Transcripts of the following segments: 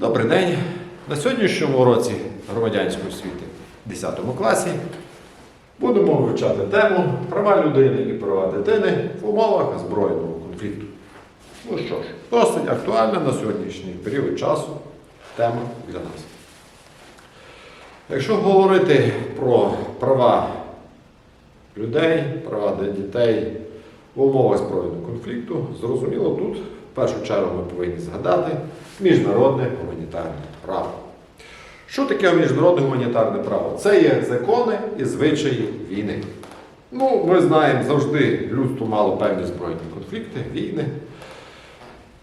Добрий день. На сьогоднішньому уроці громадянської освіти в 10 класі будемо вивчати тему права людини і права дитини в умовах збройного конфлікту. Ну що ж, досить актуальна на сьогоднішній період часу тема для нас. Якщо говорити про права людей, права дітей в умовах збройного конфлікту, зрозуміло, тут першу чергу ми повинні згадати міжнародне гуманітарне право. Що таке міжнародне гуманітарне право? Це є закони і звичаї війни. Ну, ми знаємо, завжди людство мало певні збройні конфлікти, війни.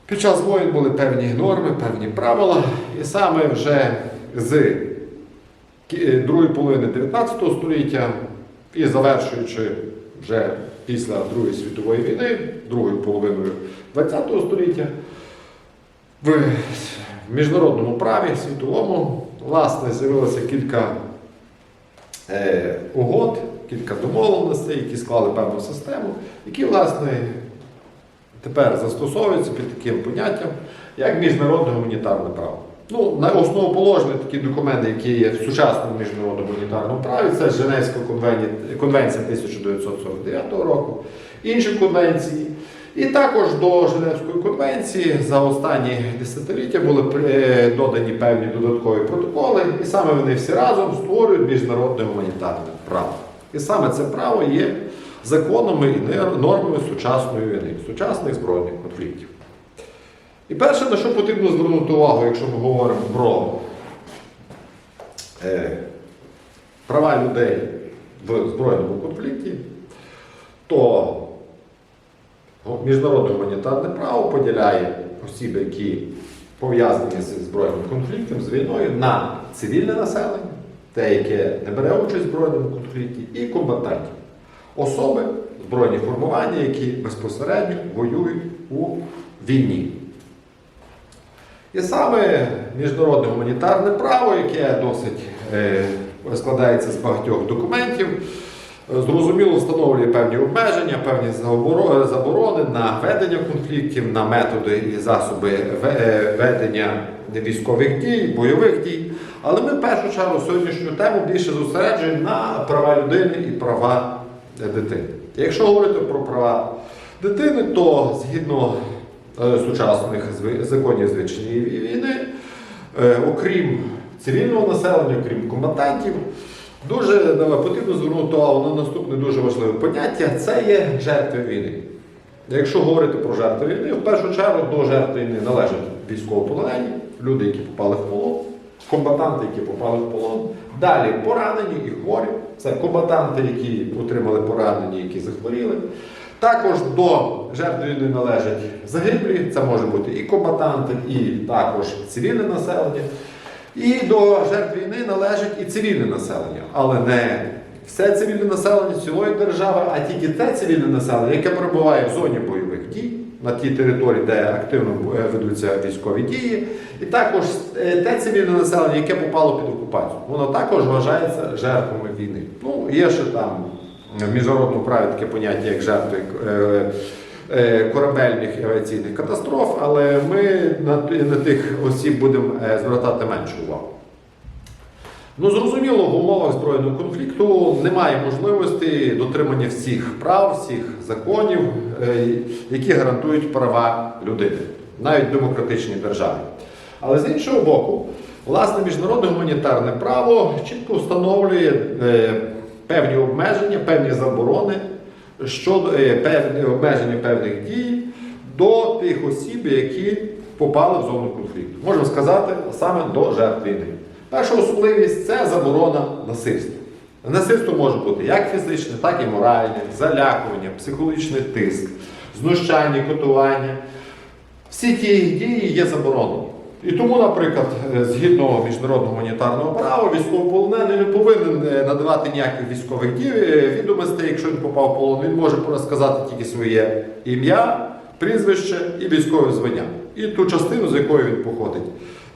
Під час воїн були певні норми, певні правила, і саме вже з другої половини 19 століття і завершуючи вже після Другої світової війни, другою половиною 20 століття, в міжнародному праві світовому власне з'явилося кілька е, угод, кілька домовленостей, які склали певну систему, які, власне, тепер застосовуються під таким поняттям, як міжнародне гуманітарне право. Ну, на основоположні такі документи, які є в сучасному міжнародному гуманітарному праві, це Женевська конвенція, конвенція 1949 року, інші конвенції. І також до Женевської конвенції за останні десятиліття були е, додані певні додаткові протоколи, і саме вони всі разом створюють міжнародне гуманітарне право. І саме це право є законами і нормами сучасної війни, сучасних збройних конфліктів. І перше, на що потрібно звернути увагу, якщо ми говоримо про е, права людей в збройному конфлікті, то міжнародне гуманітарне право поділяє осіб, які пов'язані з збройним конфліктом, з війною, на цивільне населення, те, яке не бере участь в збройному конфлікті, і комбатантів. Особи, збройні формування, які безпосередньо воюють у війні. І саме міжнародне гуманітарне право, яке досить е, складається з багатьох документів, зрозуміло встановлює певні обмеження, певні заборони на ведення конфліктів, на методи і засоби е, ведення військових дій, бойових дій. Але ми в першу чергу сьогоднішню тему більше зосереджуємо на права людини і права дитини. Якщо говорити про права дитини, то згідно сучасних законів звичайної війни, е, окрім цивільного населення, окрім комбатантів, дуже е, потрібно звернути увагу на наступне дуже важливе поняття це є жертви війни. Якщо говорити про жертви війни, в першу чергу до жертв війни належать військовополонені, люди, які попали в полон, комбатанти, які попали в полон. Далі поранені і хворі. Це комбатанти, які отримали поранення, які захворіли. Також до жертв війни належать загиблі, це може бути і комбатанти, і також цивільне населення. І до жертв війни належить і цивільне населення, але не все цивільне населення цілої держави, а тільки те цивільне населення, яке перебуває в зоні бойових дій, на тій території, де активно е, ведуться військові дії, і також е, те цивільне населення, яке попало під окупацію. Воно також вважається жертвами війни. Ну, є ще там в міжнародному праві таке поняття, як жертви. е, е, Корабельних і авіаційних катастроф, але ми на, тих осіб будемо е, звертати меншу увагу. Ну, зрозуміло, в умовах збройного конфлікту немає можливості дотримання всіх прав, всіх законів, е, які гарантують права людини, навіть в демократичній державі. Але з іншого боку, власне, міжнародне гуманітарне право чітко встановлює е, певні обмеження, певні заборони щодо е, певні обмеження певних дій до тих осіб, які попали в зону конфлікту. Можна сказати, саме до жертв війни. Перша особливість це заборона насильства. Насильство може бути як фізичне, так і моральне, залякування, психологічний тиск, знущання, катування. Всі ті дії є заборонені. І тому, наприклад, е, згідно міжнародного гуманітарного права, військовополонений не повинен е, надавати ніяких військових дій, е, відомостей, якщо він попав в полон, він може розказати тільки своє ім'я, прізвище і військове звання. І ту частину, з якої він походить,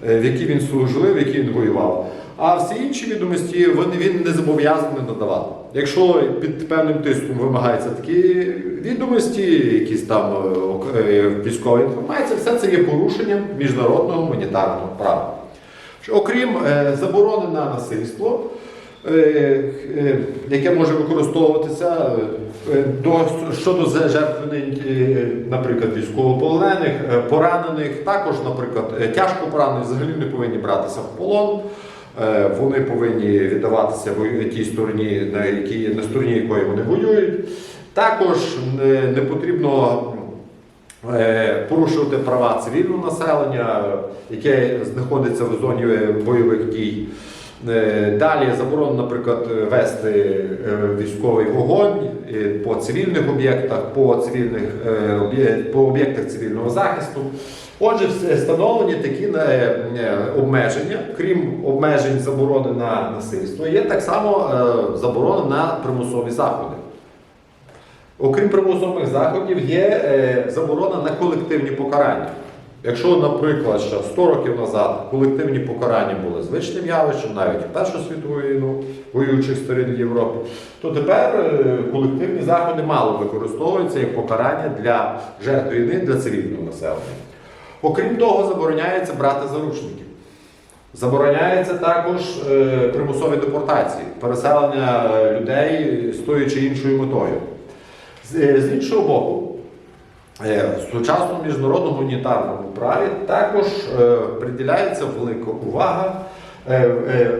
в якій він служив, в якій він воював. А всі інші відомості він не зобов'язаний надавати. Якщо під певним тиском вимагаються такі відомості, якісь там е, е, військова інформація, все це є порушенням міжнародного гуманітарного права. Окрім е, заборони на насильство, яке може використовуватися до, щодо жертв, наприклад, військовополонених, поранених, також, наприклад, тяжко поранених взагалі не повинні братися в полон. Е, Вони повинні віддаватися тій стороні, на якій на стороні якої вони воюють. Також не, потрібно е, порушувати права цивільного населення, яке знаходиться в зоні бойових дій. Е, Далі заборонено, наприклад, вести е, військовий вогонь е, по цивільних об'єктах, по цивільних по об'єктах цивільного захисту. Отже, встановлені такі обмеження, крім обмежень заборони на насильство, є так само заборона на примусові заходи. Окрім примусових заходів, є заборона на колективні покарання. Якщо, наприклад, ще 100 років назад колективні покарання були звичним явищем, навіть в Першу світову війну воюючих сторін Європи, то тепер е, колективні заходи мало використовуються як покарання для жертв війни для цивільного населення. Окрім того, забороняється брати заручників. Забороняється також е, примусові депортації, переселення е, людей з тою чи іншою метою. З, іншого боку, в сучасному міжнародному гуманітарному праві також е, приділяється велика увага е, е,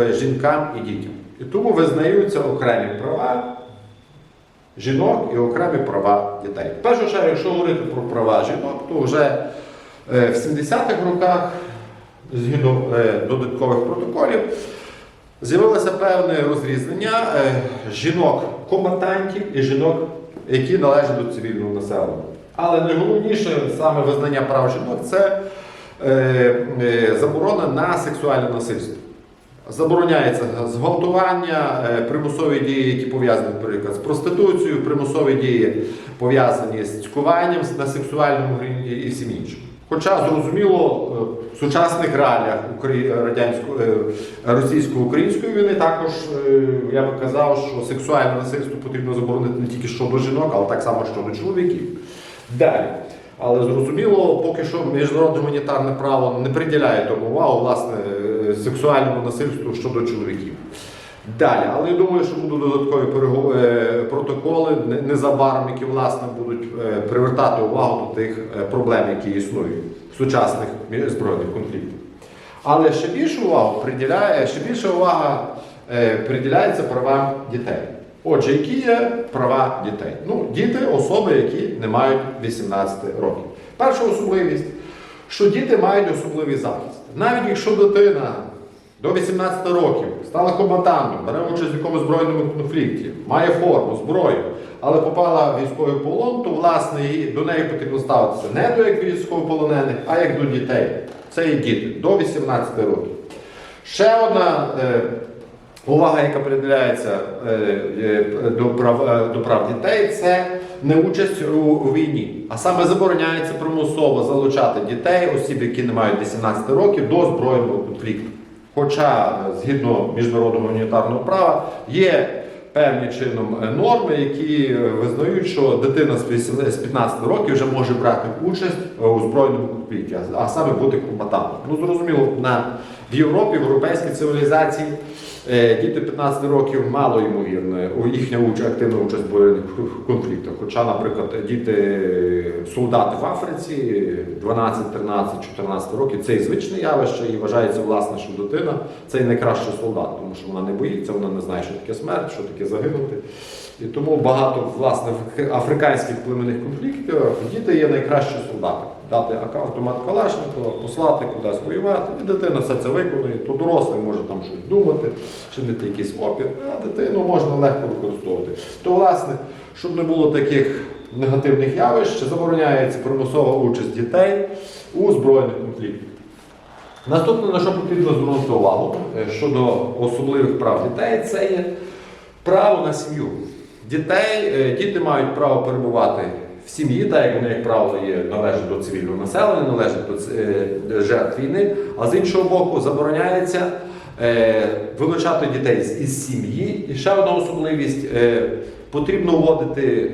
е, жінкам і дітям. І тому визнаються окремі права жінок і окремі права дітей. В першу чергу, якщо говорити про права жінок, то вже е, в 70-х роках, згідно е, додаткових протоколів, з'явилося певне розрізнення е, жінок-комбатантів і жінок, які належать до цивільного населення. Але найголовніше саме визнання прав жінок це е, е, заборона на сексуальне насильство. Забороняється зґвалтування, е, примусові дії, які пов'язані, наприклад, з проституцією, примусові дії пов'язані з цькуванням на сексуальному рівні і всім іншим. Хоча, зрозуміло, е, в сучасних реаліях е, російсько-української війни також е, я би казав, що сексуальне насильство потрібно заборонити не тільки щодо жінок, але так само щодо чоловіків. Далі. Але зрозуміло, поки що міжнародне гуманітарне право не приділяє тому увагу власне сексуальному насильству щодо чоловіків. Далі, але я думаю, що будуть додаткові е, протоколи незабаром, які власне будуть е, привертати увагу до тих е, проблем, які існують в сучасних збройних конфліктах. Але ще більшу увагу приділяє, ще більша увага приділяється правам дітей. Отже, які є права дітей? Ну, діти особи, які не мають 18 років. Перша особливість, що діти мають особливий захист. Навіть якщо дитина до 18 років стала комбатантом, бере участь в якомусь збройному конфлікті, має форму, зброю, але попала в військовий полон, то власне її- до неї потрібно ставитися не до як військовополонених, а як до дітей. Це є діти до 18 років. Ще одна е, увага, яка приділяється е, е, до прав, е, до прав дітей, це не участь у, у війні. А саме забороняється примусово залучати дітей, осіб, які не мають 18 років, до збройного конфлікту. Хоча, е, згідно міжнародного гуманітарного права, є певні чином е, норми, які е, визнають, що дитина з 18 з 15 років вже може брати участь у збройному конфлікті, а саме бути комбатантом. Ну зрозуміло, на в Європі, в європейській цивілізації е, діти 15 років мало ймовірно їхня активна участь в збройних конфліктах. Хоча, наприклад, діти е, солдати в Африці 12, 13, 14 років це і звичне явище, і вважається власне, що дитина це і найкращий солдат, тому що вона не боїться, вона не знає, що таке смерть, що таке загинути. І тому багато власне африканських племенних конфліктів діти є найкращі солдати. Дати автомат Калашникова, послати кудись воювати, і дитина все це виконує, то дорослий може там щось думати, чинити якийсь опір, а дитину можна легко використовувати. То, власне, щоб не було таких негативних явищ, забороняється примусова участь дітей у збройних конфліктах. Наступне, на що потрібно звернути увагу е, щодо особливих прав дітей, це є право на сім'ю. Дітей, е, діти мають право перебувати сім'ї, так як вони, як правило, є, належать до цивільного населення, належать до е, жертв війни, а з іншого боку, забороняється е, вилучати дітей із сім'ї. І ще одна особливість е, потрібно вводити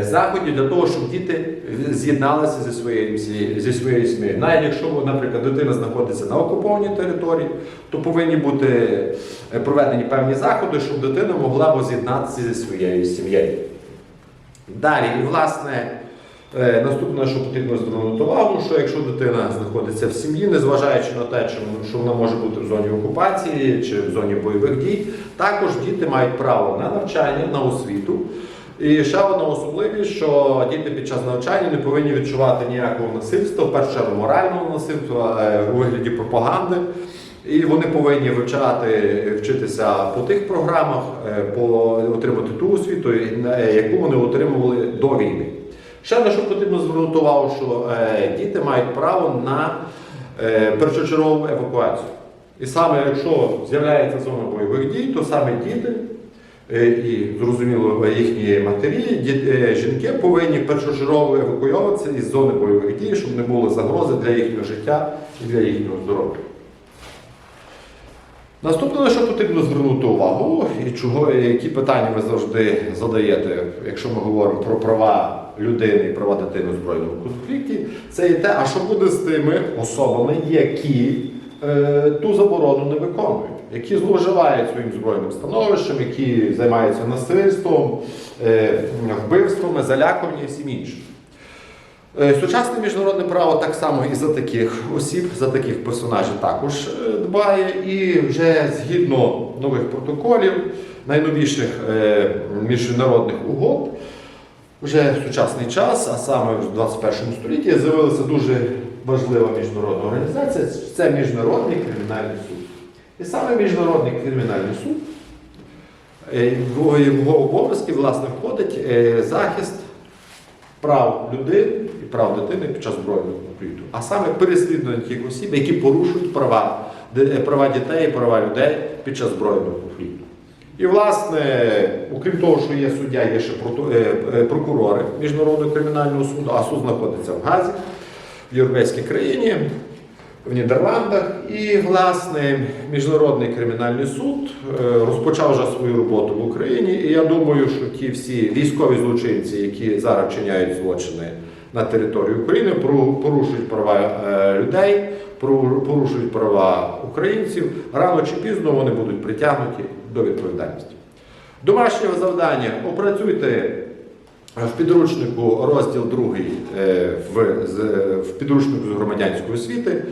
заходів для того, щоб діти з'єдналися зі своєю зі своєю сім'єю. Навіть якщо, наприклад, дитина знаходиться на окупованій території, то повинні бути проведені певні заходи, щоб дитина могла воз'єднатися зі своєю сім'єю. Далі, і власне, е, наступне, що потрібно звернути увагу, що якщо дитина знаходиться в сім'ї, незважаючи на те, що вона- може бути в зоні окупації чи в зоні бойових дій, також діти мають право на навчання, на освіту. І ще одна особливість, що діти під час навчання не повинні відчувати ніякого насильства, в першу чергу морального насильства е, у вигляді пропаганди. І вони повинні вивчати, вчитися по тих програмах, е, по отримати ту освіту, е, яку вони отримували до війни. Ще на що потрібно звернути увагу, що е, діти мають право на першочергову евакуацію. І саме якщо з'являється зона бойових дій, то саме діти і зрозуміло їхні матері, діт- е, жінки повинні першочергово евакуйовуватися із зони бойових дій, щоб не було загрози для їхнього життя і для їхнього здоров'я. Наступне, на що потрібно звернути увагу, і чого, які питання ви завжди задаєте, якщо ми говоримо про права людини і права дитини у збройному конфлікті, це і те, а що буде з тими особами, які е, ту заборону не виконують, які зловживають своїм збройним становищем, які займаються насильством, е, вбивствами, залякуванням і всім іншим. Е, Сучасне міжнародне право так само і за таких осіб, за таких персонажів також е, дбає. І вже згідно нових протоколів, найновіших е, міжнародних угод, вже в сучасний час, а саме в 21 столітті, з'явилася дуже важлива міжнародна організація це Міжнародний кримінальний суд. І саме Міжнародний кримінальний суд в його обов'язки власне входить захист прав людини прав дитини під час збройного конфлікту, а саме переслідування тих осіб, які порушують права, е, права дітей права людей під час збройного конфлікту. І, власне, окрім того, що є суддя, є ще е, е, прокурори Міжнародного кримінального суду, а суд знаходиться в Газі, в європейській країні, в Нідерландах. І, власне, Міжнародний кримінальний суд розпочав вже свою роботу в Україні. І я думаю, що ті всі військові злочинці, які зараз вчиняють злочини на території України, порушують права е, людей, порушують права українців, рано чи пізно вони будуть притягнуті до відповідальності. Домашнє завдання опрацюйте в підручнику розділ 2 в, підручнику з громадянської освіти.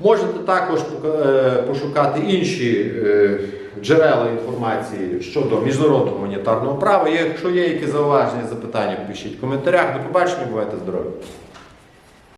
Можете також е, пошукати інші е, джерела інформації щодо міжнародного гуманітарного права. Якщо є якісь зауваження, запитання, пишіть в коментарях. До побачення, бувайте здорові!